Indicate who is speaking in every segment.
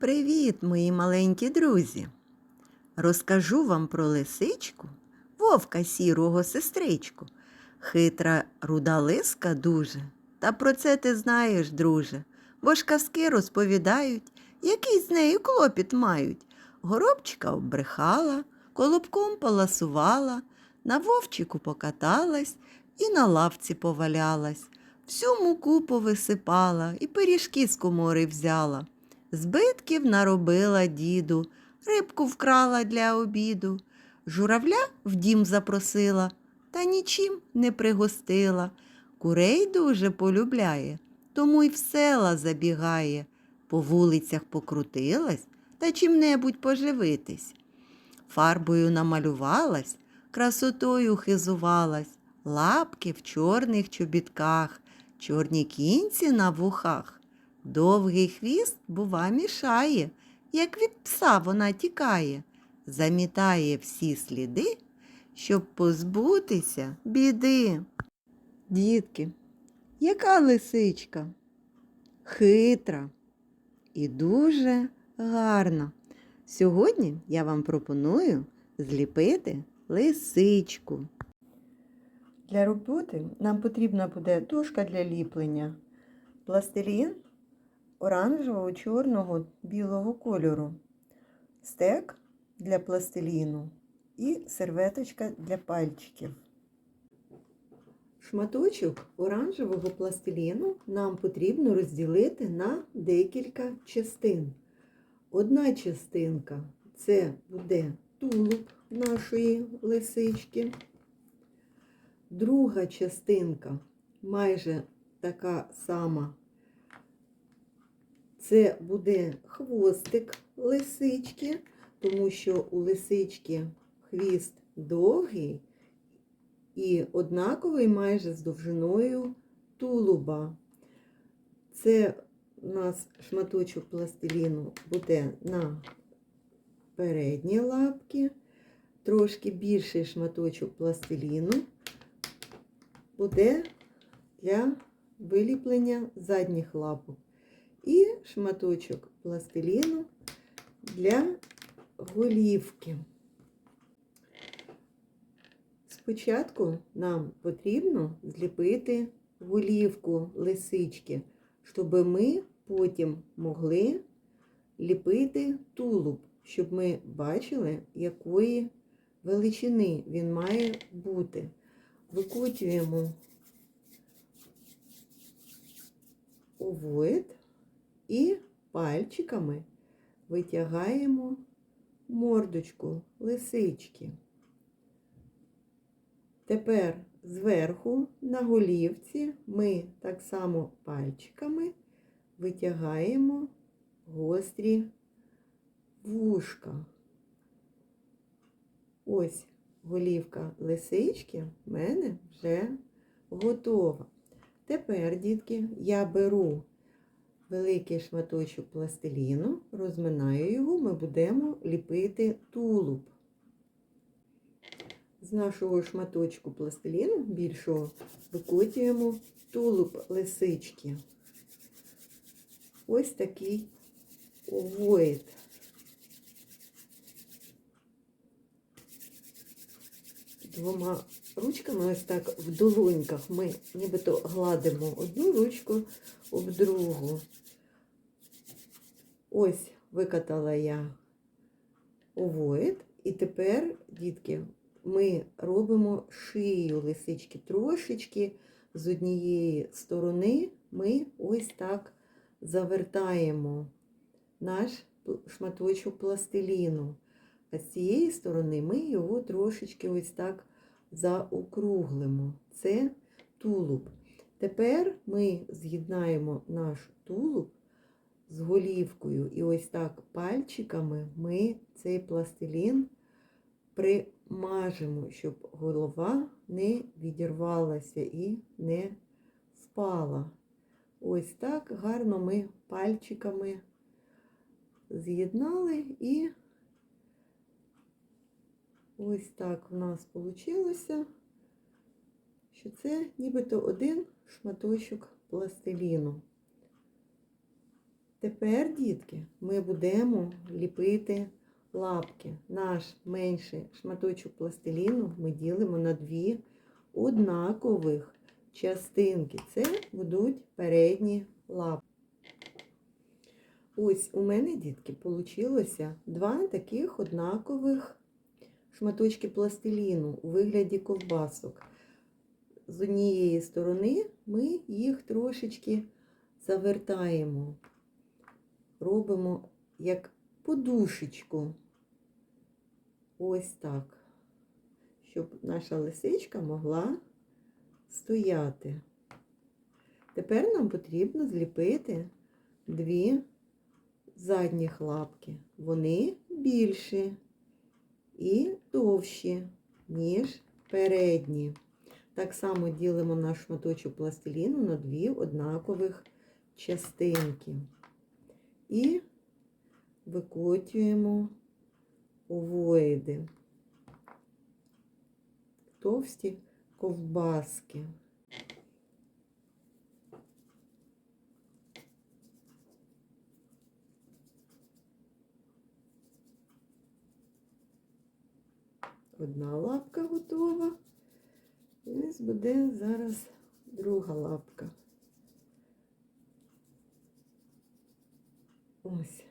Speaker 1: Привіт, мої маленькі друзі! Розкажу вам про лисичку, вовка сірого сестричку. Хитра руда лиска дуже. Та про це ти знаєш, друже, бо ж казки розповідають, який з нею клопіт мають. Горобчика оббрехала, колобком поласувала, на вовчику покаталась і на лавці повалялась. Всю муку повисипала і пиріжки з комори взяла. Збитків наробила діду, рибку вкрала для обіду, журавля в дім запросила, та нічим не пригостила. Курей дуже полюбляє, тому й в села забігає, по вулицях покрутилась та чим-небудь поживитись. Фарбою намалювалась, красотою хизувалась, лапки в чорних чобітках, чорні кінці на вухах. Довгий хвіст, бува, мішає, як від пса вона тікає, замітає всі сліди, щоб позбутися біди. Дітки, яка лисичка? Хитра і дуже гарна. Сьогодні я вам пропоную зліпити лисичку. Для роботи нам потрібна буде дошка для ліплення, пластилін оранжевого, чорного, білого кольору, стек для пластиліну і серветочка для пальчиків. Шматочок оранжевого пластиліну нам потрібно розділити на декілька частин. Одна частинка це буде тулуб нашої лисички. Друга частинка майже така сама це буде хвостик лисички, тому що у лисички хвіст довгий і однаковий майже з довжиною тулуба. Це у нас шматочок пластиліну буде на передні лапки, трошки більший шматочок пластиліну буде для виліплення задніх лапок і шматочок пластиліну для голівки. Спочатку нам потрібно зліпити голівку лисички, щоб ми потім могли ліпити тулуб, щоб ми бачили, якої величини він має бути. Викочуємо овоїд і пальчиками витягаємо мордочку лисички. Тепер зверху на голівці ми так само пальчиками витягаємо гострі вушка. Ось голівка лисички в мене вже готова. Тепер, дітки, я беру великий шматочок пластиліну, розминаю його, ми будемо ліпити тулуб. З нашого шматочку пластиліну більшого викотуємо тулуб лисички. Ось такий овоїд. Двома ручками, ось так в долоньках, ми нібито гладимо одну ручку об другу. Ось викатала я овоїд. І тепер, дітки, ми робимо шию лисички трошечки з однієї сторони ми ось так завертаємо наш шматочок пластиліну. А з цієї сторони ми його трошечки ось так заокруглимо. Це тулуб. Тепер ми з'єднаємо наш тулуб з голівкою. І ось так пальчиками ми цей пластилін примажемо, щоб голова не відірвалася і не впала. Ось так гарно ми пальчиками з'єднали і ось так в нас вийшло, що це нібито один шматочок пластиліну. Тепер, дітки, ми будемо ліпити лапки. Наш менший шматочок пластиліну ми ділимо на дві однакових частинки. Це будуть передні лапки. Ось у мене, дітки, вийшло два таких однакових шматочки пластиліну у вигляді ковбасок. З однієї сторони ми їх трошечки завертаємо, робимо як подушечку. Ось так, щоб наша лисичка могла стояти. Тепер нам потрібно зліпити дві задніх лапки. Вони більші і довші, ніж передні. Так само ділимо наш шматочок пластиліну на дві однакових частинки. І викотюємо овоїди, товсті ковбаски. Одна лапка готова. І буде зараз друга лапка. Ось.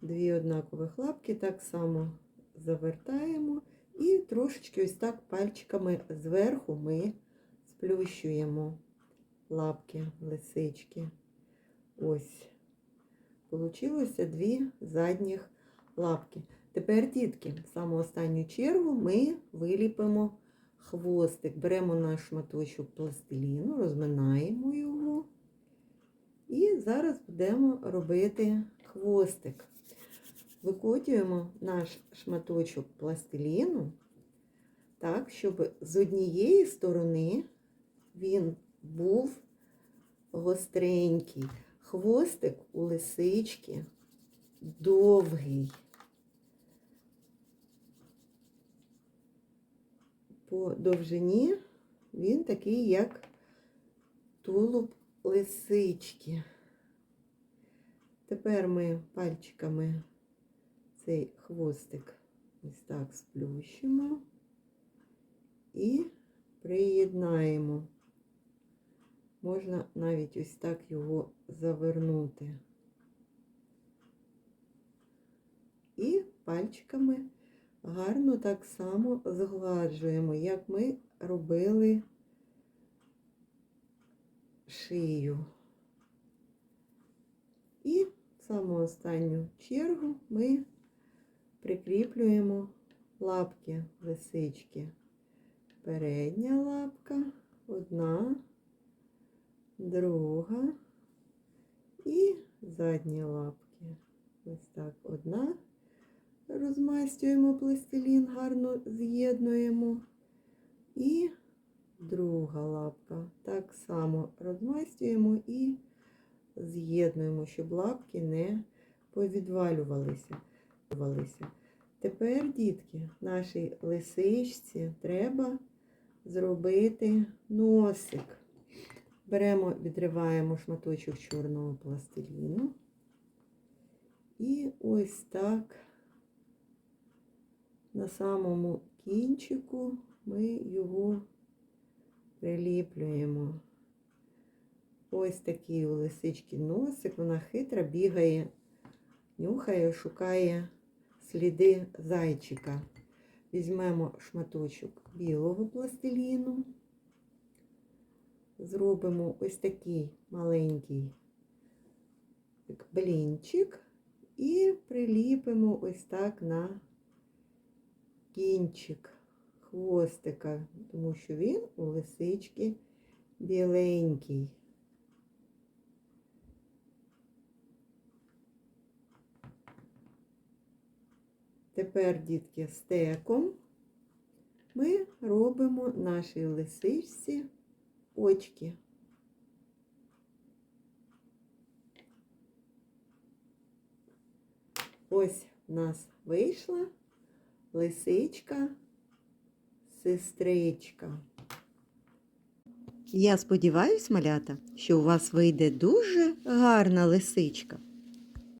Speaker 1: Дві однакових лапки так само завертаємо і трошечки ось так пальчиками зверху ми сплющуємо лапки, лисички. Ось. Получилося дві задніх лапки. Тепер, дітки, в саму останню чергу ми виліпимо хвостик. Беремо наш шматочок пластиліну, розминаємо його. Зараз будемо робити хвостик. Викотюємо наш шматочок пластиліну так, щоб з однієї сторони він був гостренький. Хвостик у лисички довгий. По довжині він такий, як тулуб лисички. Тепер ми пальчиками цей хвостик ось так сплющимо і приєднаємо. Можна навіть ось так його завернути. І пальчиками гарно так само згладжуємо, як ми робили шию. І саму останню чергу ми прикріплюємо лапки лисички. Передня лапка, одна, друга і задні лапки. Ось так одна. Розмастюємо пластилін, гарно з'єднуємо. І друга лапка. Так само розмастюємо і з'єднуємо, щоб лапки не повідвалювалися. Тепер, дітки, нашій лисичці треба зробити носик. Беремо, відриваємо шматочок чорного пластиліну. І ось так на самому кінчику ми його приліплюємо. Ось такий у лисички носик, вона хитро бігає, нюхає, шукає сліди зайчика. Візьмемо шматочок білого пластиліну, зробимо ось такий маленький блінчик і приліпимо ось так на кінчик хвостика, тому що він у лисички біленький. Тепер, дітки, стеком ми робимо нашій лисичці очки. Ось в нас вийшла лисичка, сестричка. Я сподіваюсь, малята, що у вас вийде дуже гарна лисичка.